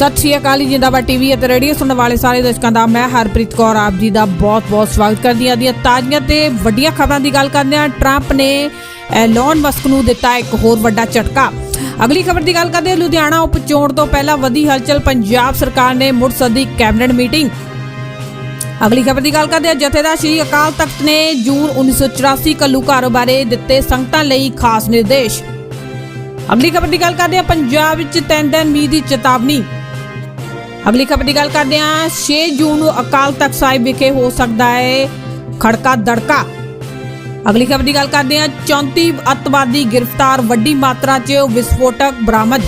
ਸਤਿ ਸ਼੍ਰੀ ਅਕਾਲ ਜੀ, ਜਿੰਦਾਬਾਦ ਟੀਵੀ ਅਤੇ ਰੇਡੀਓ ਸੁਣਨ ਵਾਲੇ ਸਾਰੇ ਦਰਸ਼ਕਾਂ ਦਾ ਮੈਂ ਹਰਪ੍ਰੀਤ ਕੌਰ ਆਪ ਜੀ ਦਾ ਬਹੁਤ-ਬਹੁਤ ਸਵਾਗਤ ਕਰਦੀ ਹਾਂ। ਦੀਆਂ ਤਾਜ਼ੀਆਂ ਤੇ ਵੱਡੀਆਂ ਖਬਰਾਂ ਦੀ ਗੱਲ ਕਰਦੇ ਹਾਂ। ਟਰੰਪ ਨੇ ਐਲਨ ਮਸਕ ਨੂੰ ਦਿੱਤਾ ਇੱਕ ਹੋਰ ਵੱਡਾ ਝਟਕਾ। ਅਗਲੀ ਖਬਰ ਦੀ ਗੱਲ ਕਰਦੇ ਹਾਂ। ਲੁਧਿਆਣਾ ਉਪ ਚੋਣ ਤੋਂ ਪਹਿਲਾਂ ਵਧੀ ਹਲਚਲ ਪੰਜਾਬ ਸਰਕਾਰ ਨੇ ਮੁੜ ਸੱਦੀ ਕੈਬਨਿਟ ਮੀਟਿੰਗ। ਅਗਲੀ ਖਬਰ ਦੀ ਗੱਲ ਕਰਦੇ ਹਾਂ। ਜਥੇਦਾਰ ਸ਼੍ਰੀ ਅਕਾਲ ਤਖਤ ਨੇ ਜੂਨ 1984 ਘੱਲੂਘਾਰੇ ਬਾਰੇ ਦਿੱਤੇ ਸੰਗਤਾਂ ਲਈ ਖਾਸ ਨਿਰਦੇਸ਼। ਅਗਲੀ ਖਬਰ ਦੀ ਗੱਲ ਕਰਦੇ ਹਾਂ। ਪੰਜਾਬ ਵਿੱਚ ਤਿੰਨ ਦਿਨ ਮੀਂਹ ਦੀ ਚੇਤਾਵਨੀ। ਅਗਲੀ ਖਬਰ ਦੀ ਗੱਲ ਕਰਦੇ ਹਾਂ। 6 ਜੂਨ ਨੂੰ ਅਕਾਲ ਤਖਤ ਸਾਹਿਬ ਵਿਖੇ ਹੋ ਸਕਦਾ ਹੈ ਖੜਕਾ ਦੜਕਾ। ਅਗਲੀ ਖਬਰ ਦੀ ਗੱਲ ਕਰਦੇ ਹਾਂ। 34 ਅੱਤਵਾਦੀ ਗ੍ਰਿਫਤਾਰ, ਵੱਡੀ ਮਾਤਰਾ 'ਚ ਵਿਸਫੋਟਕ ਬਰਾਮਦ।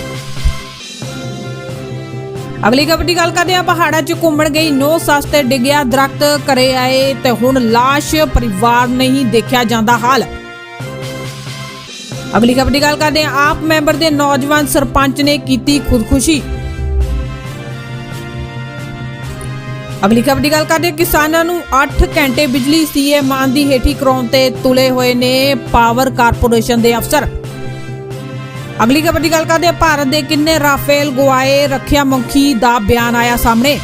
ਅਗਲੀ ਖਬਰ ਦੀ ਗੱਲ ਕਰਦੇ ਹਾਂ। ਪਹਾੜਾਂ 'ਚ ਘੁੰਮਣ ਗਈ ਨੋ ਸੱਸ ਤੇ ਡਿੱਗਿਆ ਦਰਖਤ ਘਰੇ ਆਏ ਤੇ ਹੁਣ ਲਾਸ਼ ਪਰਿਵਾਰ ਨਹੀਂ ਦੇਖਿਆ ਜਾਂਦਾ ਹਾਲ। ਅਗਲੀ ਖਬਰ ਦੀ ਗੱਲ ਕਰਦੇ ਹਾਂ। ਆਪ ਮੈਂਬਰ ਦੇ ਨੌਜਵਾਨ ਸਰਪੰਚ ਨੇ ਕੀਤੀ ਖੁਦਕੁਸ਼ੀ। ਅਗਲੀ ਖਬਰ ਦੀ ਗੱਲ ਕਰਦੇ ਕਿਸਾਨਾਂ ਨੂੰ 8 ਘੰਟੇ ਬਿਜਲੀ ਸੀਏ ਮਾਨ ਦੀ ਹੇਠੀ ਕਰਾਉਣ ਤੇ ਤੁਲੇ ਹੋਏ ਨੇ ਪਾਵਰ ਕਾਰਪੋਰੇਸ਼ਨ ਦੇ ਅਫਸਰ। ਅਗਲੀ ਖਬਰ ਦੀ ਗੱਲ ਕਰਦੇ ਭਾਰਤ ਦੇ ਕਿੰਨੇ ਰਾਫੇਲ ਗਵਾਏ ਰੱਖਿਆ ਮੁਖੀ ਦਾ ਬਿਆਨ ਆਇਆ ਸਾਹਮਣੇ।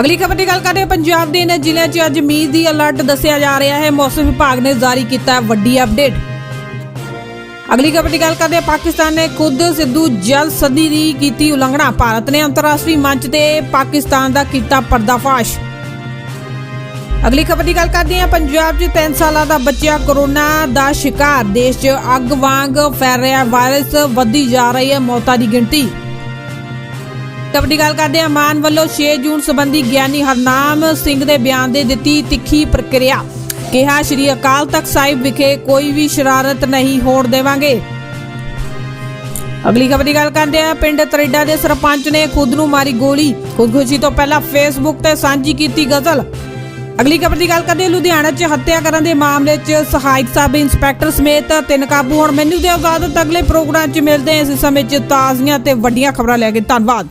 ਅਗਲੀ ਖਬਰ ਦੀ ਗੱਲ ਕਰਦੇ ਪੰਜਾਬ ਦੇ ਇਹਨਾਂ ਜ਼ਿਲ੍ਹਿਆਂ 'ਚ ਅੱਜ ਮੀਂਹ ਦੀ ਅਲਰਟ ਦੱਸਿਆ ਜਾ ਰਿਹਾ ਹੈ, ਮੌਸਮ ਵਿਭਾਗ ਨੇ ਜਾਰੀ ਕੀਤਾ ਵੱਡੀ ਅਪਡੇਟ। ਅਗਲੀ ਖਬਰ ਦੀ ਗੱਲ ਕਰਦੇ ਹਾਂ, ਪਾਕਿਸਤਾਨ ਨੇ ਖੁਦ ਸਿੱਧੂ ਜਲ ਸਦੀ ਦੀ ਕੀਤੀ ਉਲੰਘਣਾ। ਭਾਰਤ ਨੇ ਅੰਤਰਰਾਸ਼ਟਰੀ ਮੰਚ ਤੇ ਪਾਕਿਸਤਾਨ ਦਾ ਕੀਤਾ ਪਰਦਾਫਾਸ਼। ਅਗਲੀ ਖਬਰ ਦੀ ਗੱਲ ਕਰਦੇ ਹਾਂ, ਪੰਜਾਬ 'ਚ 3 ਸਾਲਾਂ ਦਾ ਬੱਚਾ ਕੋਰੋਨਾ ਦਾ ਸ਼ਿਕਾਰ। ਦੇਸ਼ 'ਚ ਅੱਗ ਵਾਂਗ ਫੈਲ ਰਿਹਾ, ਵਾਇਰਸ ਵਧਦੀ ਜਾ ਰਹੀ ਹੈ, ਮੌਤਾਂ ਦੀ ਗਿਣਤੀ। ਖਬਰ ਦੀ ਗੱਲ ਕਰਦੇ ਹਾਂ, ਮਾਨ ਵੱਲੋਂ 6 ਜੂਨ ਸੰਬੰਧੀ ਗਿਆਨੀ ਹਰਨਾਮ ਸਿੰਘ ਦੇ ਬਿਆਨ ਦੇ ਦਿੱਤੀ ਤਿੱਖੀ ਪ੍ਰਕਿਰਿਆ। ਕਿਹਾ ਸ਼੍ਰੀ ਅਕਾਲ ਤਖਤ ਸਾਹਿਬ ਵਿਖੇ ਕੋਈ ਵੀ ਸ਼ਰਾਰਤ ਨਹੀਂ ਹੋਣ ਦੇਵਾਂਗੇ। ਅਗਲੀ ਖਬਰ ਦੀ ਗੱਲ ਕਰਦੇ ਹਾਂ। ਪਿੰਡ ਤਰੇਡਾ ਦੇ ਸਰਪੰਚ ਨੇ ਖੁਦ ਨੂੰ ਮਾਰੀ ਗੋਲੀ। ਖੁਦਕੁਸ਼ੀ ਤੋਂ ਪਹਿਲਾਂ ਫੇਸਬੁੱਕ ਤੇ ਸਾਂਝੀ ਕੀਤੀ ਗਜ਼ਲ। ਅਗਲੀ ਖਬਰ ਦੀ ਗੱਲ ਕਰਦੇ ਹਾਂ। ਲੁਧਿਆਣਾ 'ਚ ਹੱਤਿਆ ਕਰਨ ਦੇ ਮਾਮਲੇ 'ਚ ਸਹਾਇਕ ਸਬ ਇੰਸਪੈਕਟਰ ਸਮੇਤ ਤਿੰਨ ਕਾਬੂ ਹੁਣ। ਮੈਨੂੰ ਦਿਓ ਇਜਾਜ਼ਤ ਅਗਲੇ ਪ੍ਰੋਗਰਾਮ 'ਚ ਮਿਲਦੇ ਹਾਂ। ਇਸ ਸਮੇਂ 'ਚ ਤਾਜ਼ੀਆਂ ਤੇ ਵੱਡੀਆਂ ਖਬਰਾਂ ਲੈ ਕੇ ਧੰਨਵਾਦ।